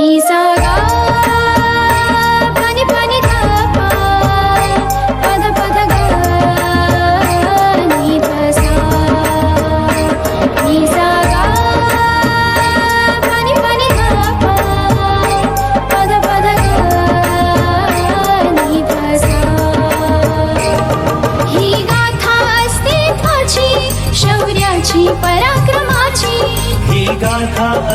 Misa.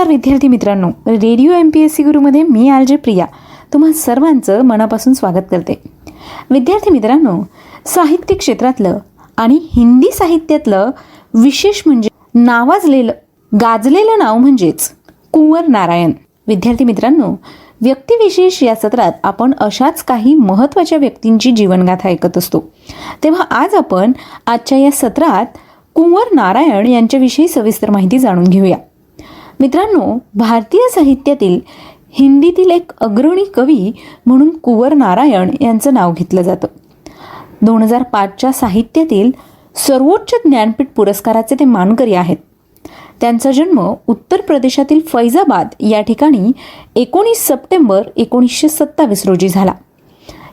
नमस्कार विद्यार्थी मित्रांनो. Radio M P S C गुरुमध्ये मी आर जे प्रिया. तुम्हा सर्वांचं मनापासून स्वागत करते. विद्यार्थी मित्रांनो साहित्य क्षेत्रातलं आणि हिंदी साहित्यातलं विशेष म्हणजे नावाजलेलं गाजलेलं नाव म्हणजेच कुंवर नारायण. विद्यार्थी मित्रांनो व्यक्तिविशेष या सत्रात आपण अशाच काही महत्त्वाच्या व्यक्तींची जीवनगाथा ऐकत असतो. तेव्हा आज आपण आजच्या या सत्रात कुंवर नारायण यांच्याविषयी सविस्तर माहिती जाणून घेऊया. मित्रांनो भारतीय साहित्यातील हिंदीतील एक अग्रणी कवी म्हणून कुंवर नारायण यांचं नाव घेतलं जातं. दोन हजार पाचच्या साहित्यातील सर्वोच्च ज्ञानपीठ पुरस्काराचे ते मानकरी आहेत. त्यांचा जन्म उत्तर प्रदेशातील फैजाबाद या ठिकाणी एकोणीस सप्टेंबर एकोणीसशे सत्तावीस रोजी झाला.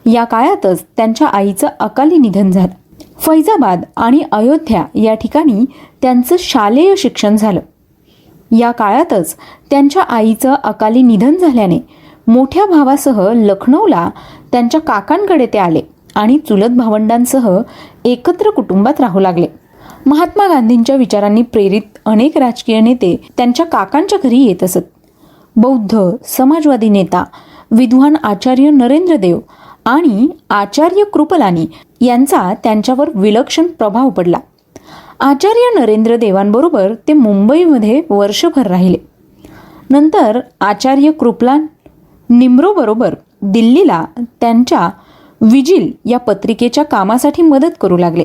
या काळातच त्यांच्या आईचं अकाली निधन झालं. फैजाबाद आणि अयोध्या या ठिकाणी त्यांचं शालेय शिक्षण झालं. या काळातच त्यांच्या आईचं अकाली निधन झाल्याने मोठ्या भावासह लखनौला त्यांच्या काकांकडे ते आले आणि चुलत भावंडांसह एकत्र कुटुंबात राहू लागले. महात्मा गांधींच्या विचारांनी प्रेरित अनेक राजकीय नेते त्यांच्या काकांच्या घरी येत असत. बौद्ध समाजवादी नेता विद्वान आचार्य नरेंद्र देव आणि आचार्य कृपलानी यांचा त्यांच्यावर विलक्षण प्रभाव पडला. आचार्य नरेंद्र देवांबरोबर ते मुंबईमध्ये वर्षभर राहिले. नंतर आचार्य कृपलान निम्रोबरोबर दिल्लीला त्यांच्या विजिल या पत्रिकेच्या कामासाठी मदत करू लागले.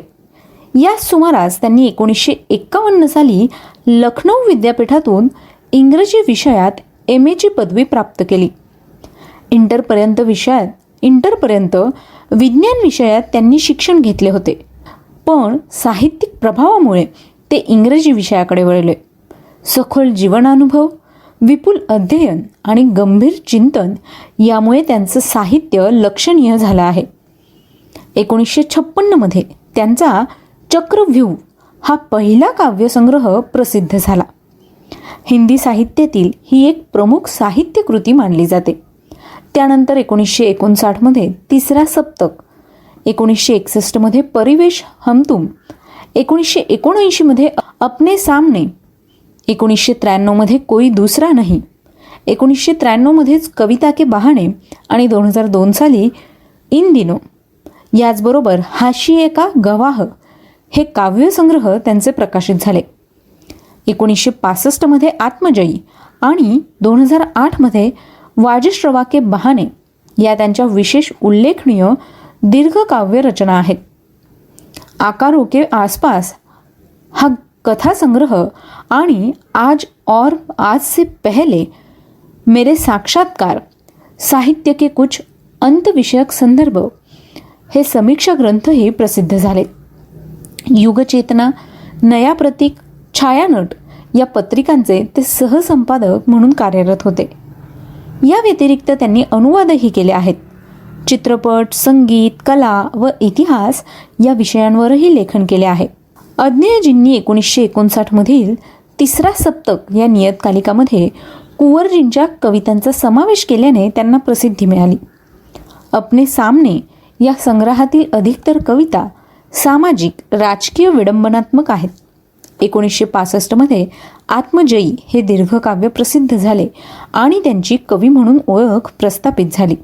या सुमारास त्यांनी एकोणीसशे एक्कावन्न साली लखनौ विद्यापीठातून इंग्रजी विषयात एम एची पदवी प्राप्त केली. इंटरपर्यंत विषयात इंटरपर्यंत विज्ञान विषयात त्यांनी शिक्षण घेतले होते. पण साहित्यिक प्रभावामुळे ते इंग्रजी विषयाकडे वळले. सखोल जीवनानुभव विपुल अध्ययन आणि गंभीर चिंतन यामुळे त्यांचं साहित्य लक्षणीय झालं आहे. एकोणीसशे छप्पन्नमध्ये त्यांचा चक्रव्यूह हा पहिला काव्यसंग्रह प्रसिद्ध झाला. हिंदी साहित्यातील ही एक प्रमुख साहित्यकृती मानली जाते. त्यानंतर एकोणीसशे एकोणसाठमध्ये तिसरा सप्तक एकोणीसशे एकसष्टमध्ये परिवेश हमतुम. एकोणीसशे एकोणऐंशीमध्ये अपने सामने. एकोणीसशे त्र्याण्णवमध्ये कोई दुसरा नाही. एकोणीसशे त्र्याण्णवमध्येच कविता के बहाणे आणि दोन हजार दोन साली इन दिनो. याचबरोबर हाशी एका गवाह हे काव्यसंग्रह त्यांचे प्रकाशित झाले. एकोणीसशे पासष्टमध्ये आत्मजयी आणि दोन हजार आठमध्ये वाजश्रवा के बहाणे या त्यांच्या विशेष उल्लेखनीय दीर्घ काव्य रचना आहेत. आकारों के आसपास हा कथासंग्रह आणि आज और आज से पहले मेरे साक्षात्कार साहित्य के कुछ अंतविषयक संदर्भ हे समीक्षा ग्रंथही प्रसिद्ध झाले. युगचेतना नया प्रतीक छायानट या पत्रिकांचे ते सहसंपादक म्हणून कार्यरत होते. या व्यतिरिक्त त्यांनी अनुवादही केले आहेत. चित्रपट संगीत कला व इतिहास या विषयांवरही लेखन केले आहे. अज्ञेयजींनी एकोणीसशे एकोणसाठमधील तिसरा सप्तक या नियतकालिकामध्ये कुंवरजींच्या कवितांचा समावेश केल्याने त्यांना प्रसिद्धी मिळाली. अपने सामने या संग्रहातील अधिकतर कविता सामाजिक राजकीय विडंबनात्मक आहेत. एकोणीसशे पासष्टमध्ये आत्मजयी हे दीर्घकाव्य प्रसिद्ध झाले आणि त्यांची कवी म्हणून ओळख प्रस्थापित झाली.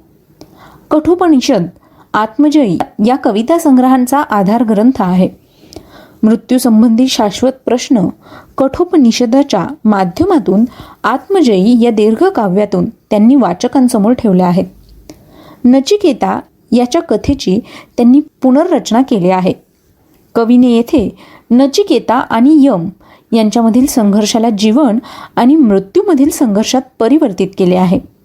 कठोपनिषद आत्मजयी या कविता संग्रहांचा आधार ग्रंथ आहे. मृत्यूसंबंधी शाश्वत प्रश्न कठोपनिषदाच्या माध्यमातून आत्मजयी या दीर्घ काव्यातून त्यांनी वाचकांसमोर ठेवले आहेत. नचिकेता याच्या कथेची त्यांनी पुनर्रचना केली आहे. कवीने येथे नचिकेता आणि यम यांच्यामधील संघर्षाला जीवन आणि मृत्यूमधील संघर्षात परिवर्तित केले आहे.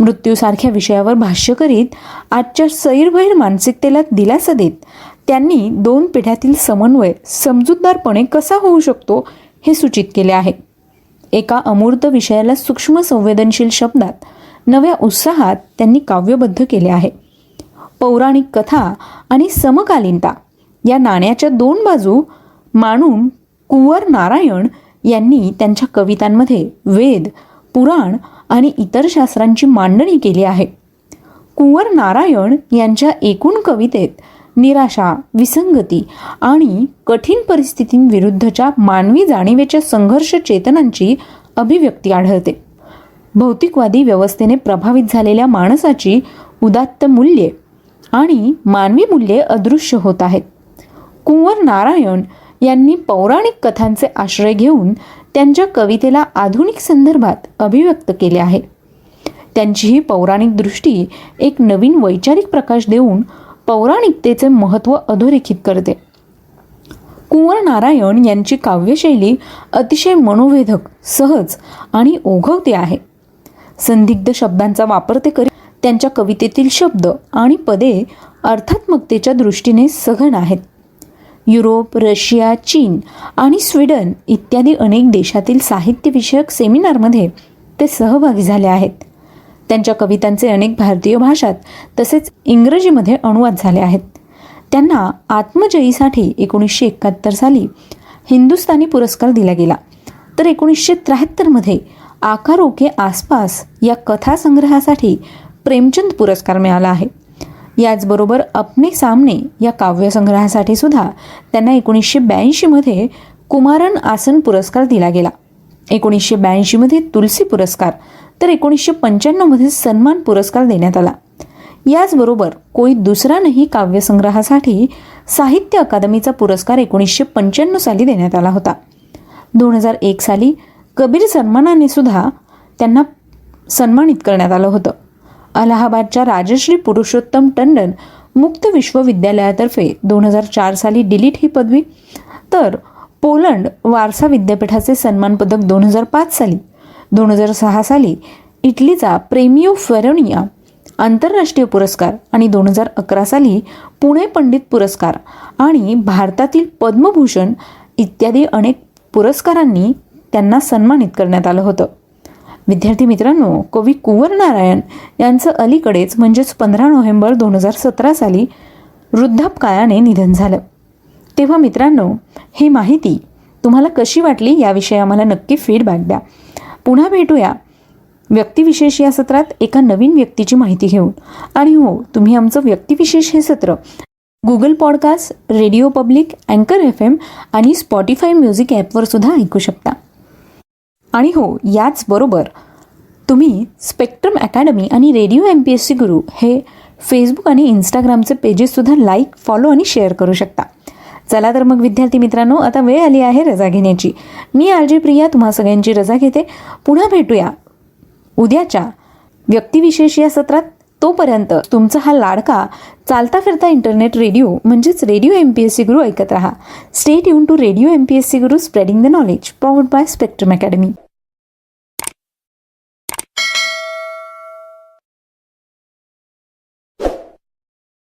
मृत्यूसारख्या विषयावर भाष्य करीत आजच्या सैरभैर मानसिकतेला दिलासा देत त्यांनी दोन पिढ्यातील समन्वय समजूतदारपणे कसा होऊ शकतो हे सूचित केले आहे. एका अमूर्त विषयाला सूक्ष्म संवेदनशील शब्दात नव्या उत्साहात त्यांनी काव्यबद्ध केले आहे. पौराणिक कथा आणि समकालीनता या नाण्याच्या दोन बाजू मानून कुंवर नारायण यांनी त्यांच्या कवितांमध्ये वेद पुराण आणि इतर शास्त्रांची मांडणी केली आहे. कुंवर नारायण यांच्या एकूण कवितेत निराशा विसंगती आणि कठीण परिस्थितींविरुद्धच्या मानवी जाणीवेच्या संघर्ष चेतनांची अभिव्यक्ती आढळते. भौतिकवादी व्यवस्थेने प्रभावित झालेल्या माणसाची उदात्त मूल्ये आणि मानवी मूल्ये अदृश्य होत आहेत. कुंवर नारायण यांनी पौराणिक कथांचे आश्रय घेऊन त्यांच्या कवितेला आधुनिक संदर्भात अभिव्यक्त केले आहे. त्यांची ही पौराणिक दृष्टी एक नवीन वैचारिक प्रकाश देऊन पौराणिकतेचे महत्त्व अधोरेखित करते. कुंवर नारायण यांची काव्यशैली अतिशय मनोवेधक सहज आणि ओघवते आहे. संदिग्ध शब्दांचा वापर ते करीत त्यांच्या कवितेतील शब्द आणि पदे अर्थात्मकतेच्या दृष्टीने सघन आहेत. युरोप रशिया चीन आणि स्वीडन इत्यादी अनेक देशातील साहित्यविषयक सेमिनारमध्ये ते सहभागी झाले आहेत. त्यांच्या कवितांचे अनेक भारतीय भाषात तसेच इंग्रजीमध्ये अनुवाद झाले आहेत. त्यांना आत्मजयीसाठी एकोणीसशे एकाहत्तर साली हिंदुस्थानी पुरस्कार दिला गेला. तर एकोणीसशे त्र्याहत्तरमध्ये आकारोके आसपास या कथासंग्रहासाठी प्रेमचंद पुरस्कार मिळाला आहे. याचबरोबर अपने सामने या काव्यसंग्रहासाठी सुद्धा त्यांना एकोणीसशे ब्याऐंशीमध्ये कुमारन आसन पुरस्कार दिला गेला. एकोणीसशे ब्याऐंशीमध्ये तुलसी पुरस्कार तर एकोणीसशे पंच्याण्णवमध्ये सन्मान पुरस्कार देण्यात आला. याचबरोबर कोई दुसरा नाही काव्यसंग्रहासाठी साहित्य अकादमीचा पुरस्कार एकोणीसशे पंच्याण्णव साली देण्यात आला होता. दोन हजार एक साली कबीर सन्मानाने सुद्धा त्यांना सन्मानित करण्यात आलं होतं. अलाहाबादच्या राजश्री पुरुषोत्तम टंडन मुक्त विश्वविद्यालयातर्फे दोन हजार चार साली डिलीट ही पदवी. तर पोलंड वारसा विद्यापीठाचे सन्मान पदक दोन हजार पाच साली दोन हजार सहा साली इटलीचा प्रेमियो फेरोनिया आंतरराष्ट्रीय पुरस्कार आणि दोन हजार अकरा साली पुणे पंडित पुरस्कार आणि भारतातील पद्मभूषण इत्यादी अनेक पुरस्कारांनी त्यांना सन्मानित करण्यात आलं होतं. विद्यार्थी मित्रांनो कवी कुंवर नारायण यांचं अलीकडेच म्हणजेच पंधरा नोव्हेंबर दोन हजार सतरा साली वृद्धापकाळाने निधन झालं. तेव्हा मित्रांनो ही माहिती तुम्हाला कशी वाटली याविषयी आम्हाला नक्की फीडबॅक द्या. पुन्हा भेटूया व्यक्तिविशेष या सत्रात एका नवीन व्यक्तीची माहिती घेऊन. आणि हो तुम्ही आमचं व्यक्तिविशेष हे सत्र गुगल पॉडकास्ट रेडिओ पब्लिक अँकर एफ एम आणि स्पॉटीफाय म्युझिक ॲपवर सुद्धा ऐकू शकता. आणि हो याचबरोबर तुम्ही स्पेक्ट्रम अकॅडमी आणि radio M P S C Guru हे फेसबुक आणि इंस्टाग्रामचे पेजेससुद्धा लाईक फॉलो आणि शेअर करू शकता. चला तर मग विद्यार्थी मित्रांनो आता वेळ आली आहे रजा घेण्याची. मी आरजी प्रिया तुम्हा सगळ्यांची रजा घेते. पुन्हा भेटूया. उद्याच्या व्यक्तिविशेष या सत्रात तोपर्यंत तुमचा हा लाडका चालता फिरता इंटरनेट रेडिओ म्हणजेच radio M P S C Guru ऐकत राहा. Stay युन to radio M P S C Guru spreading the knowledge powered by spectrum academy